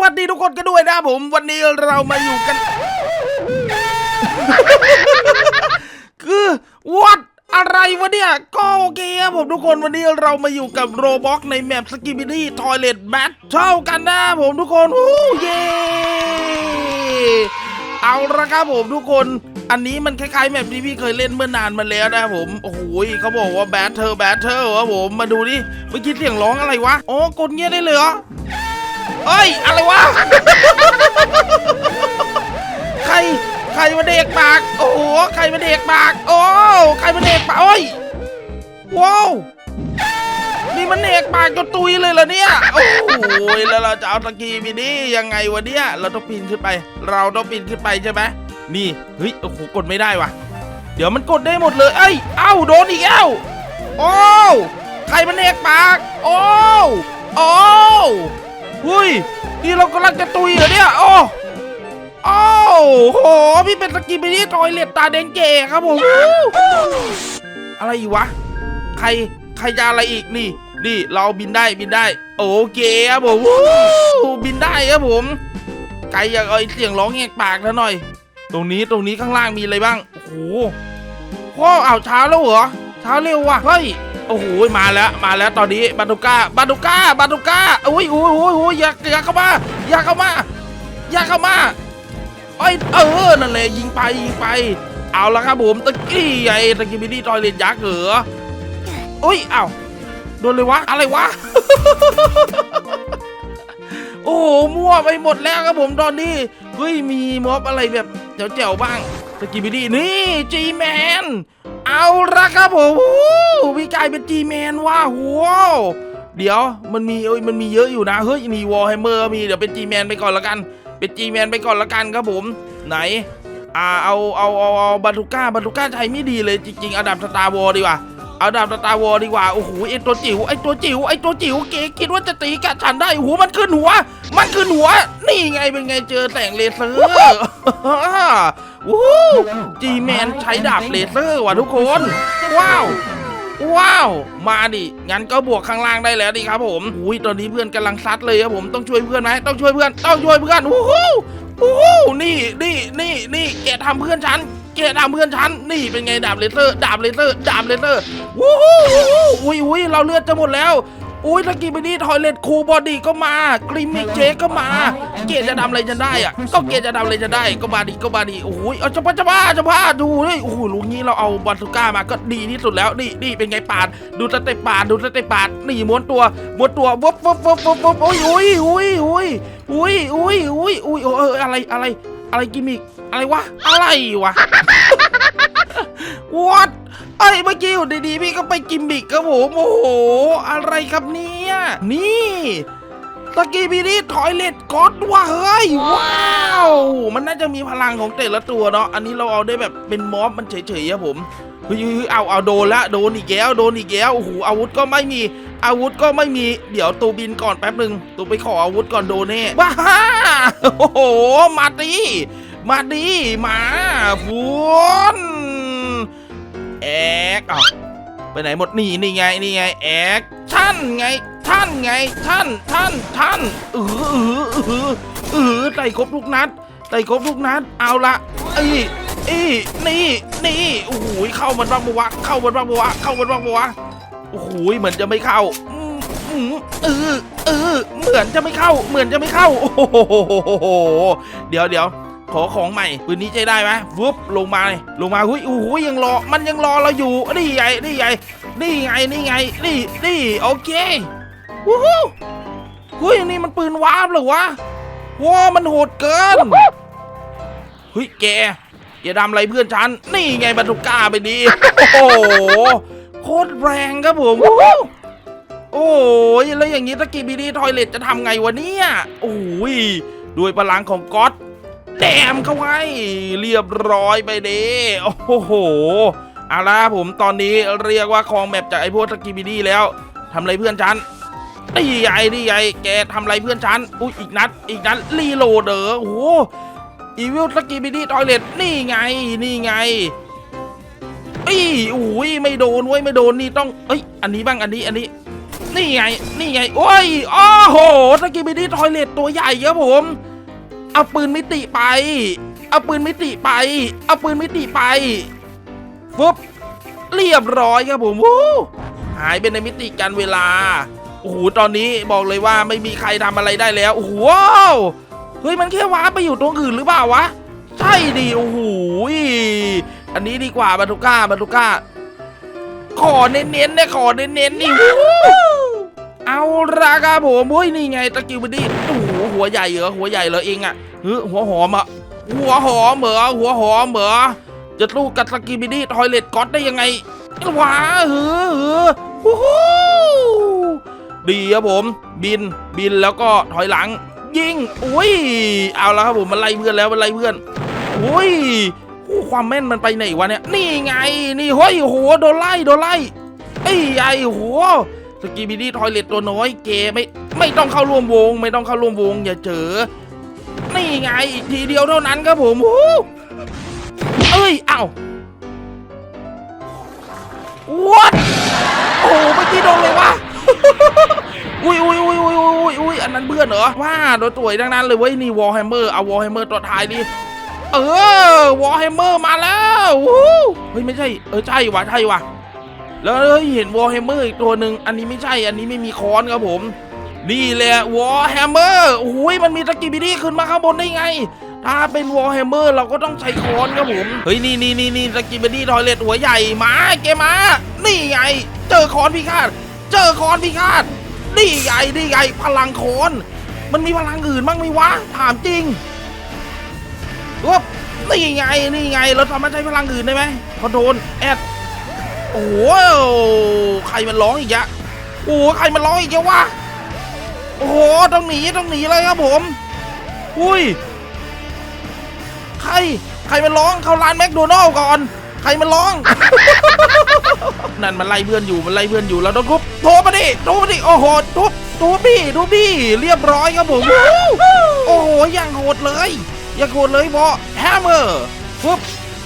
วัสดีทุกคนกันด้วยนะผม วันนี้เรามาอยู่กัน คือวัดอะไรวะเนี่ย ก็โอเคครับผมทุกคนวันนี้เรามาอยู่กับโรบ็อกในแมปสกิบิดี้ทอยเลตแบทเท่ากันนะผมทุกคนฮู้เย้เอาละครับผมทุกคน อันนี้มันคล้ายๆแมปที่พี่เคยเล่นเมื่อนานมาแล้วนะผม โอ้โหเขาบอกว่าแบทเทอร์แบทเทอร์วะผม มาดูดิเมื่อกี้เสียงร้องอะไรวะ อ๋อกดเงี้ยได้เลยเหรอ เอ้ย อะไรวะ ใคร ใครมาเด็กปาก โอ้โห ใครมาเด็กปาก โอ้ ใครมาเด็กปากโอ้ย ว้าวนี่มันเด็กปากจนตุยเลยเหรอเนี่ย โอ้ยแล้วเราจะเอาตะกี้มินี่ยังไงวะเนี่ย เราต้องปีนขึ้นไป เราต้องปีนขึ้นไปใช่ไหมนี่ เฮ้ย โอ้โห กดไม่ได้วะเดี๋ยวมันกดได้หมดเลย เอ้ย เอ้า โดนอีกแล้วโอ้ ใครมันเด็กปาก โอ้ โอ้ หุยนี่เรากำลังจะตุยเหรอเนี่ย โอ้โอ้โห พี่เป็นสกิบิดี้ทอยเล็ตตาแดงเก๋ครับผม อะไรอีกวะ ใคร ใครจะอะไรอีกนี่ นี่เราบินได้บินได้ โอเคครับผมบินได้ครับผมไกลอยากเอาเสียงร้องแหกปากแล้วหน่อย ตรงนี้ตรงนี้ข้างล่างมีอะไรบ้าง โอ้โหพ่อเอาวเช้าแล้วเหรอเช้าเร็วว่ะ เฮ้ย อ้โหมาแล้วมาแล้วตอนนี้บาตูก้าบาตูก้าบาตูก้าอุ้ยอุ้ยอุ้ยอุ้ยอยากอยากเข้ามาอยากเข้ามาอยากเข้ามาไอ้เออนั่นแหละยิงไปยิงไป เอาละครับผมตะกี้ไอ้ตะกี้มินิทอยเลนยักษ์เหรออุ้ยเอ้าโดนเลยวะอะไรวะโอ้โหมั่วไปหมดแล้วครับผมตอนนี้เฮ้ยมีม็อบอะไรแบบแจ๋วๆบ้างตะกี้มินินี่จีแมน เอาละครับผมโอ้โหพี่กายเป็นจีแมนว่ะว้าวเดี๋ยวมันมีเอ้ยมันมีเยอะอยู่นะเฮ้ยมีวอลแฮเมอร์มีเดี๋ยวเป็นจีแมนไปก่อนละกัน เป็นจีแมนไปก่อนละกันครับผม ไหนอ่าเอาเอาเอาเอาบาตูก้าบาตูก้าใช้ไม่ดีเลยจริงๆเอาดับสตาร์วอลดีกว่าเอาดับสตาร์วอลดีกว่าโอ้โหไอตัวจิ๋วไอตัวจิ๋วไอตัวจิ๋วเก๋คิดว่าจะตีกัดฉันได้โอ้โหมันขึ้นหัว มันขึ้นหัว นี่ไงเป็นไงเจอแสงเลเซอร์ วู้จีแมนใช้ดาบเลเซอร์ว่ะทุกคน ว้าว ว้าว มาดิ งั้นก็บวกข้างล่างได้แล้วดิครับผมอุ้ยตอนนี้เพื่อนกำลังซัดเลยครับผมต้องช่วยเพื่อนไหมต้องช่วยเพื่อนต้องช่วยเพื่อนโอ้โหโอ้โหนี่นี่นี่นี่แกทำเพื่อนฉันแกทำเพื่อนฉัน นี่เป็นไงดาบเลเซอร์ ดาบเลเซอร์ ดาบเลเซอร์ วู้ฮู้วู้ฮู้อุ้ยอุ้ยเราเลือดจะหมดแล้ว อุ้ยตะกี้ไปนี่ทอยเลตคูบอดี้ก็มา กริมมิกเจก็มา เกจะทำอะไรจะได้อะก็เกจะทำอะไรจะได้ ก็มาดิก็มาดิโอ้ยเอาจะพาจะพาจะพาดูเลยโอ้โหลุงนี้เราเอาบอลสุก้ามาก็ดีที่สุดแล้วนี่นี่เป็นไงปาดดูสเตปปาดดูสเตปปาดนี่ม้วนตัวม้วนตัววบวบวบวบวบโอ้ยโอ้ยโอ้ยโอ้ยโอ้ยโอ้ยอุ้ยอุ้ยโอ้เอออะไรอะไรอะไรกิมมิกอะไรวะอะไรวะวัด ไอ้ยเมื่อกี้อยู่ดีๆพี่ก็ไปกิมบิกครับผมโอ้โห อะไรครับเนี่ยนี่ตะกี้พีนี่ถอยเลดก็อดว่ะเฮ้ยว้าวมันน่าจะมีพลังของแต่ละตัวเนาะอันนี้เราเอาได้แบบเป็นมอสมันเฉยๆครับผมเฮ้ยเฮ้ยเอาเอาโดนละโดนอีกแล้วโดนอีกแล้วโอ้โหอาวุธก็ไม่มี อาวุธก็ไม่มีเดี๋ยวตูบินก่อนแป๊บหนึ่งตูไปขออาวุธก่อนโดนแน่ว้าโอ้โหมาดิมาดิมาฟุนแอ กอ้าวไปไหนหมดนี่นี่ไงนี่ไงแอกท่านไงท่านไงท่านท่านท่านเออเออเออเออไต่ครบทุกนัดไต่ครบทุกนัดเอาละเอ้อ้นี่นี่โอ้โหเข้ามันบ้างปะวะเข้ามันบ้างปะวะเข้ามันบ้างปะวะโอ้โหเหมือนจะไม่เข้าอืมอืมเออเออเหมือนจะไม่เข้า เหมือนจะไม่เข้า โอ้โหเดี๋ยวเดี๋ยว ขอของใหม่ปืนนี้ใช้ได้ไหมวึบลงมาเลยลงมาหุยอู้หูยังรอมันยังรอเราอยู่นี่ไงนี่ไงนี่ไงนี่ไงนี่นี่โอเควู้ฮู้เฮ้ยนี่มันปืนวาร์ปเหรอวะว้ามันโหดเกินเฮ้ยแกอย่าทำไรเพื่อนฉันนี่ไงบรรทุกก้าไปดีโอ้โหโคตรแรงครับผมโอ้ยแล้วอย่างนี้ตะกี้บีดีทอยเลตจะทำไงวะเนี่ยโอ้ยด้วยพลังของก๊อต แดมเข้าไว้ เรียบร้อยไปเด้โอ้โหเอาละผมตอนนี้เรียกว่าครองแมปจากไอ้พวกตะกี้บิดี้แล้วทำอะไรเพื่อนฉันนี่ใหญ่นี่ใหญ่แกทำอะไรเพื่อนฉันอุ้ยอีกนัด อีกนัดรีโหลดเด้อโอ้โหอีวิลตะกี้บิดี้ทอยเลตนี่ไงนี่ไงอี้อุ้ยไม่โดนเว้ยไม่โดนนี่ต้องเอ้ยอันนี้บ้างอันนี้อันนี้ นี่ไงนี่ไงโอ้ยโอ้โหสกิบิดี้ทอยเลตตัวใหญ่ครับผม เอาปืนมิติไป เอาปืนมิติไป เอาปืนมิติไปฟึบเรียบร้อยครับผมวู้หายไปในมิติการเวลา โอ้โห ตอนนี้บอกเลยว่าไม่มีใครทำอะไรได้แล้ว โอ้โหเฮ้ย มันแค่ว้าไปอยู่ตรงอื่นหรือเปล่าวะ ใช่ดิ โอ้โห อันนี้ดีกว่าบาตุก้าบาตุก้า ขอเน้นๆเนี่ยขอเน้นๆนี่วู้เอาละครับผมเฮ้ยนี่ไงตะกิวบดี้โอ้โห หัวใหญ่เหรอหัวใหญ่เหรอเองอะเฮ้หัวหอมอะหัวหอมเหรอหัวหอมเหรอจะสู้กับตะกิวบดี้ทอยเลตก๊อตได้ยังไงว้าเฮ้อเฮ้อโอ้โหดีครับผมบินบินแล้วก็ถอยหลัง ยิงอุ้ยเอาแล้วครับผมมันไล่เพื่อนแล้วมันไล่เพื่อนอุ้ยความแม่นมันไปไหนวะเนี่ยนี่ไงนี่เฮ้ยโหโดนไล่โดนไล่ไอ้ไอ้โห สกีบิดี้ทอยเลตตัวน้อยเกไม่ไม่ต้องเข้าร่วมวง ไม่ต้องเข้าร่วมวง อย่าเจอนี่ไงอีกทีเดียวเท่านั้นครับผมโอ้เอ้ยเอ้าวัดโอ้โหเมื่อกี้โดนเลยวะอุ้ยอุ้ยอุ้ยอุ้ยอุ้ยอุ้ยอันนั้นเพื่อนเหรอว่าโดนตัวทั้งนั้นเลยเว้ยนี่วอลแฮมเมอร์เอาวอลแฮมเมอร์ตัวท้ายดิเออวอลแฮมเมอร์มาแล้วเฮ้ยไม่ใช่เออใช่วะใช่วะ แล้วเฮ้ยเห็นวอลแฮมเมอร์อีกตัวหนึ่งอันนี้ไม่ใช่อันนี้ไม่มีค้อนครับผม นี่แหละวอลแฮมเมอร์โอ้ยมันมีตะกี้บิดี้ขึ้นมาข้างบนได้ไง ถ้าเป็นวอลแฮมเมอร์เราก็ต้องใช้ค้อนครับผมเฮ้ยนี่นี่นี่นี่ตะกี้บิดี้ทอยเลตหัวใหญ่มาเกมานี่ไง เจอค้อนพิฆาตเจอค้อนพิฆาตนี่ไงนี่ไงพลังค้อนมันมีพลังอื่นบ้างไหมวะถามจริงวบนี่ไงนี่ไงเราสามารถใช้พลังอื่นได้ไหมพอโดนแอด โอ้โหใครมันร้องอีกอะโอ้โหใครมันร้องอีกอะวะโอ้โหต้องหนีต้องหนีเลยครับผมอุ้ยใครใครมันร้องเข้าร้านแมคโดนัลล์ก่อนใครมันร้อง นั่นมันไล่เพื่อนอยู่มันไล่เพื่อนอยู่แล้วต้องทุบโทรมาดิโทรมาดิโอ้โหทุบทุบดิทุบดิเรียบร้อยครับผมโอ้โหอย่างโหดเลยอย่างโหดเลยบอแฮมเมอร์ปุ๊บ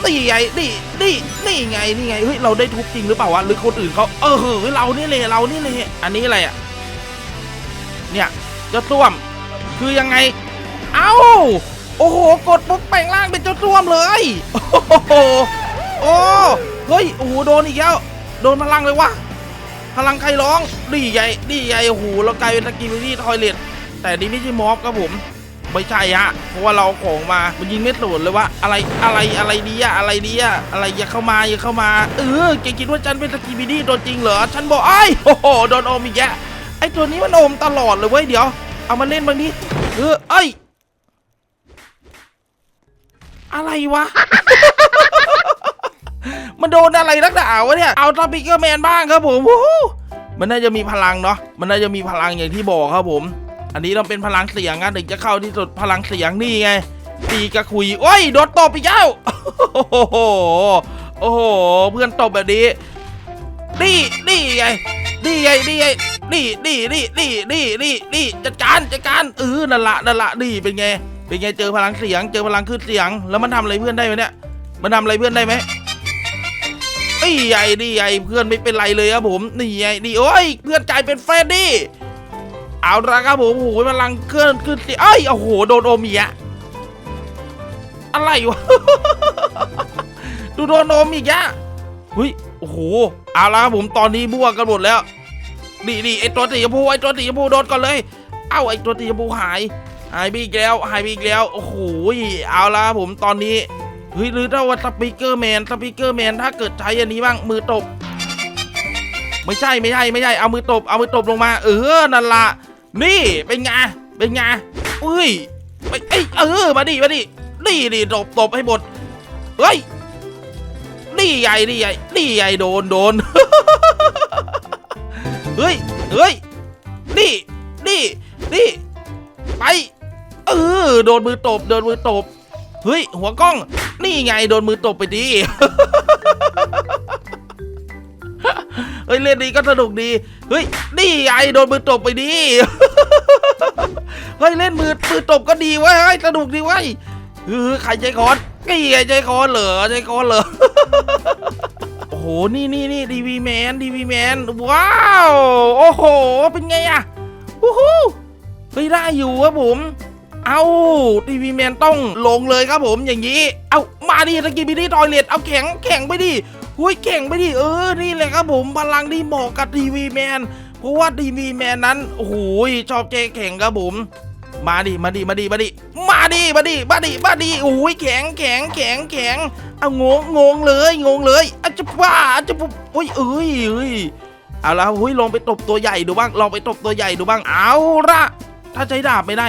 นี่ไงนี่นี่นี่ไงนี่ไงเฮ้ยเราได้ทุบจริงหรือเปล่าวะหรือคนอื่นเขาเออเฮ้ยเรานี่เลยเรานี่เลยอันนี้อะไรอะเนี่ยเจ้าต้วมคือยังไง เอ้าโอ้โหกดปุ๊บแปลงร่างเป็นเจ้าต้วมเลยโอ้โหโอ้เฮ้ยโอ้โหโดนอีกแล้วโดนพลังเลยวะพลังใครร้องดีใหญ่ดีใหญ่โอ้โหเรากลายเป็นตะกี้วินี่ทอยเลตแต่นี่ไม่ใช่มอฟครับผม ไม่ใช่ฮะเพราะว่าเราเอาของมามันยิงไม่โดนเลยว่าอะไรอะไรอะไรดีอะอะไรดีอะอะไรอย่าเข้ามาอย่าเข้ามาเออแกคิดว่าฉันเป็นสกีบิดี้ตัวจริงเหรอฉันบอกไอ้โอ้โหโดนโอมอีกแยะไอ้ตัวนี้มันโอมตลอดเลยเว้ยเดี๋ยว เอามาเล่นบางทีเออเอ้อะไรวะ มันโดนอะไรนักหนาวะเนี่ย เอาทอปิกเกอร์แมนบ้างครับผม มันน่าจะมีพลังเนาะ มันน่าจะมีพลังอย่างที่บอกครับผม อันนี้ต้องเป็นพลังเสียงนะถึงจะเข้าที่สุดพลังเสียงนี่ไง ตีกระคุย โอ้ยโดนตบอีกแล้วโอ้โหโอ้โห เพื่อนตบแบบนี้นี่นี่ไงนี่ไงนี่ไงนี่นี่นี่นี่นี่นี่นี่จัดการจัดการเออนั่นละนั่นละนี่เป็นไง เป็นไงเจอพลังเสียง เจอพลังขึ้นเสียง แล้วมันทำอะไรเพื่อนได้ไหมเนี่ย มันทำอะไรเพื่อนได้ไหมนี่ใหญ่นี่ใหญ่เพื่อนไม่เป็นไรเลยครับผม นี่ใหญ่นี่โอ้ยเพื่อนกลายเป็นเฟรดดี้ เอาละครับผมโอ้โหพลังเคลื่อนขึ้นสียงเอ้ยโอ้โหโดนโอมีอะอะไรวะดูโดนโอมอีกอะเฮ้ยโอ้โหเอาละครับผมตอนนี้บวกกันหมดแล้วนี่นี่ไอตัวสีชมพูไอตัวสีชมพูโดนก่อนเลย เอ้าไอตัวสีชมพูหายหายไปอีกแล้วหายไปอีกแล้วโอ้โหเอาละครับผมตอนนี้เฮ้ยหรือถ้าว่าสปีกเกอร์แมนสปีกเกอร์แมนถ้าเกิดใช้อันนี้บ้างมือตบไม่ใช่ไม่ใช่ไม่ใช่เอามือตบเอามือตบลงมา เออนั่นละ นี่เป็นไงเป็นไงอุ้ยไปเอ้ยเออมาดิมาดินี่ดิตบตบให้หมดเฮ้ยนี่ใหญ่นี่ใหญ่นี่ใหญ่โดนโดนเฮ้ยเฮ้ยนี่นี่นี่ไปเออโดนมือตบโดนมือตบเฮ้ยหัวกล้อง นี่ไงโดนมือตบไปดิ เฮ้ยเล่นนี้ก็สนุกดี เฮ้ย นี่ไงโดนมือตบไปดิ เฮ้ยเล่นมือมือตบก็ดีเว้ยเฮ้ยสนุกดีเว้ยเออใครใจคอนนี่ไงใจคอนเหรอใจคอนเหรอ โอ้โห นี่นี่นี่ดีวีแมนดีวีแมนว้าว โอ้โห เป็นไงอะวู้ฮู้เฮ้ยได้อยู่ครับผม เอาดีวีแมนต้องลงเลยครับผมอย่างนี้ เอามาดิตะกี้บิดี้ทอยเลตเอาแข็งแข็งไปดิ หุ้ยแข็งไปดิเออนี่แหละครับผมพลังที่เหมาะกับดีวีแมนเพราะว่าดีวีแมนนั้นโอ้โหชอบแจแข็งครับผมมาดิมาดิมาดิมาดิมาดิมาดิมาดิมาดิโอ้ยแข็งแข็งแข็งแข็งเอางงงงเลยงงเลยอาจจะบ้าอาจจะปุ๊บโอ้ยเอ้ยเอ้ยเอาละเฮ้ยลองไปตบตัวใหญ่ดูบ้างลองไปตบตัวใหญ่ดูบ้างเอาละถ้าใช้ดาบไม่ได้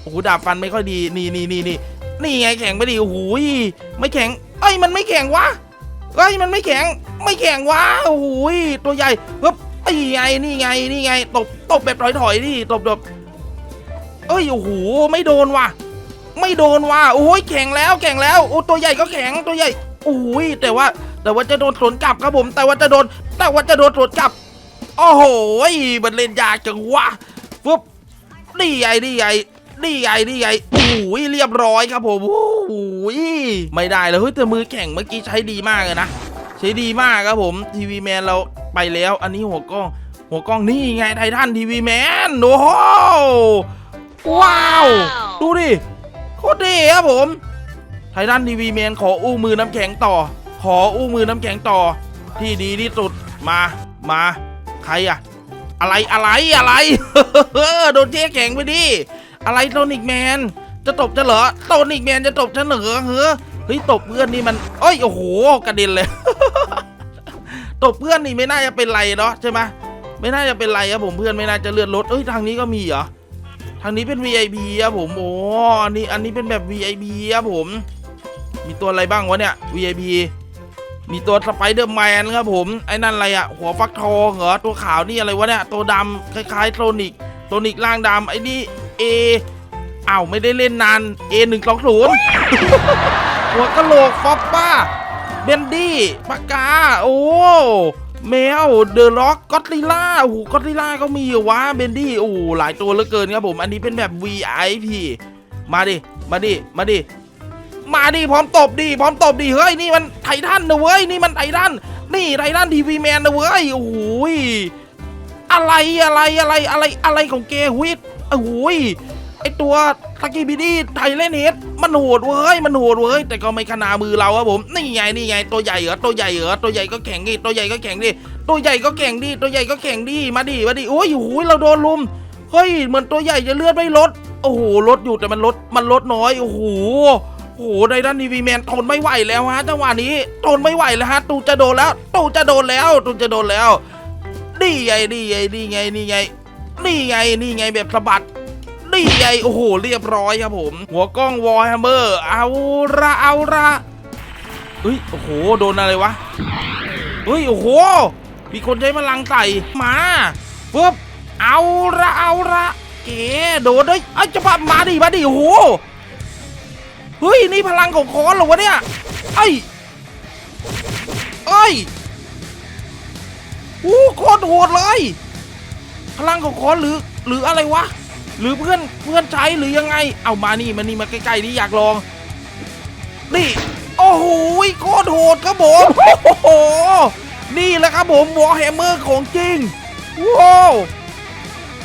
โอ้โหดาบฟันไม่ค่อยดีนี่นี่นี่นี่นี่ไงแข็งไปดิโอ้โหยไม่แข็งเอ้ยมันไม่แข็งวะ เอ้ยมันไม่แข็งไม่แข็งวะโอ้โหยตัวใหญ่ปึ๊บไอ้ไงนี่ไงนี่ไงตบตบแบบถอยๆดิตบแบบเอ้ยโอ้โหไม่โดนว่ะ ไม่โดนว่ะโอ้ยแข็งแล้วแข็งแล้วโอ้ตัวใหญ่ก็แข็งตัวใหญ่โอ้ยแต่ว่าแต่ว่าจะโดนสวนกลับครับผม แต่ว่าจะโดนแต่ว่าจะโดนสวนกลับโอ้โหมันเล่นยากจังวะปึ๊บนี่ใหญ่นี่ใหญ่ นี่ใหญ่นี่ใหญ่โอ้ยเรียบร้อยครับผมโอ้ยไม่ได้เลยเฮ้ยแต่มือแข่งเมื่อกี้ใช้ดีมากเลยนะใช้ดีมากครับผมทีวีแมนเราไปแล้ว อันนี้หัวกล้อง หัวกล้องนี่ไงไททันทีวีแมนโอ้โหว้าว ดูดิโคตรดีครับผมไททันทีวีแมนขออู้มือน้ำแข็งต่อ ขออู้มือน้ำแข็งต่อ ที่ดีที่สุดมามาใครอะอะไรอะไรอะไรโดนเจ๊แข็งไปดิ อะไรโทนิกแมน จะตบจะเหรอโทนิกแมนจะตบฉันเหรอเฮ้อเฮ้ยตบเพื่อนนี่มันเอ้ยโอ้โหกระเด็นเลย ตบเพื่อนนี่ไม่น่าจะเป็นไรเนาะใช่ไหมไม่น่าจะเป็นไรครับผมเพื่อนไม่น่าจะเลื่อนรถเอ้ยทางนี้ก็มีเหรอทางนี้เป็น VIP ครับผมโอ้อันนี้อันนี้เป็นแบบ VIP ครับผม มีตัวอะไรบ้างวะเนี่ย VIP มีตัวสไปเดอร์แมนครับผมไอ้นั่นอะไรอะหัวฟักทองเหรอตัวขาวนี่อะไรวะเนี่ยตัวดำคล้ายๆโซนิกโซนิกร่างดำไอ้นี่ เออ้าวไม่ได้เล่นนาน A หนึ่งสองศูนย์หัวกะโหลกฟอปป้าเบนดี้ปากกา โอ้แมวเดอะล็อกก็อตลิล่าโอ้โหก็อตลิล่าก็มีเหรอวะเบนดี้โอ้โหหลายตัวเหลือเกินครับผม อันนี้เป็นแบบ VIP มาดิ มาดิ มาดิ มาดิ พร้อมตบดิพร้อมตบดิเฮ้ย นี่มันไททันนะเว้ย นี่มันไททัน นี่ไททันทีวีแมนนะเว้ยโอ้โหย อะไรอะไรอะไรอะไรอะไรของเกวิทโอ้โหยไอตัวตะกี้บิดี้ไทเลนเฮดมันโหดเว้ยมันโหดเว้ยแต่ก็ไม่ขนามือเราครับผมนี่ไงนี่ไงตัวใหญ่เหรอตัวใหญ่เหรอตัวใหญ่ก็แข็งดิตัวใหญ่ก็แข็งดิตัวใหญ่ก็แข็งดิตัวใหญ่ก็แข็งดิมาดิมาดิโอ้ยโอ้ยเราโดนลุมเฮ้ยเหมือนตัวใหญ่จะเลือดไม่ลดโอ้โหลดอยู่แต่มันลดมันลดน้อยโอ้โหโอ้โหไดด้านทีวีแมนทนไม่ไหวแล้วฮะจังหวะนี้ทนไม่ไหวแล้วฮะตูจะโดนแล้วตูจะโดนแล้วตูจะโดนแล้ว นี่ไงนี่ไงนี่ไงนี่ไงนี่ไงนี่ไงแบบสะบัดนี่ไงโอ้โหเรียบร้อยครับผม หัวกล้องวอลแฮมเมอร์เอาละเอาละเฮ้ยโอ้โหโดนอะไรวะเฮ้ยโอ้โห มีคนใช้พลังใส่มาปึ๊บเอาละเอาละเก๋โดนด้วยไอ้จะมามาดิมาดิโอ้โหเฮ้ยนี่พลังของคอนเหรอวะเนี่ยไอ้ยเอ้ อ้โคตรโหดเลย พลังของคอนหรือหรืออะไรวะ หรือเพื่อนเพื่อนใช้หรือยังไง เอามานี่มานี่มาใกล้ๆนี่อยากลอง นี่ โอ้โหโคตรโหดครับผมโอ้โห นี่แหละครับผมวอร์แฮมเมอร์ของจริง ว้าว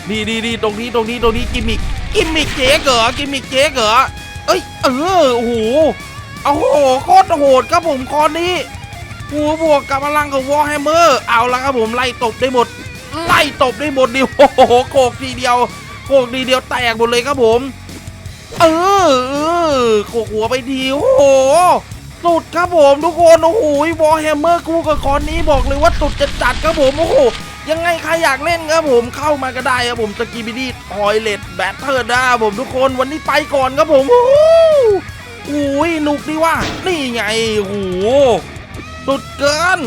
นี่นี่นี่ตรงนี้ตรงนี้ตรงนี้กิมมิกกิมมิกเจ๊เหรอกิมมิกเจ๊เหรอเอ้ยเออโอ้โหโอ้โหโคตรโหดครับผมคอนนี้ หัวบวกกับพลังของวอร์แฮมเมอร์เอาละครับผมไล่ตบได้หมด ไล่ตบได้หมดดิโอ้โหโขกทีเดียวโขกทีเดียวแตกหมดเลยครับผม เออเออโขกหัวไปทีโอ้โหสุดครับผมทุกคนโอ้โหวอร์แฮมเมอร์คู่กับคอนนี้บอกเลยว่าสุดจะจัดครับผมโอ้โหยังไงใครอยากเล่นครับผมเข้ามาก็ได้ครับผมสกีบิดี้ทอยเลตแบทเทิลนะผมทุกคนวันนี้ไปก่อนครับผมโอ้โหโอ้ยหนุกดีว่า นี่ไงโอ้โห สุดเกิน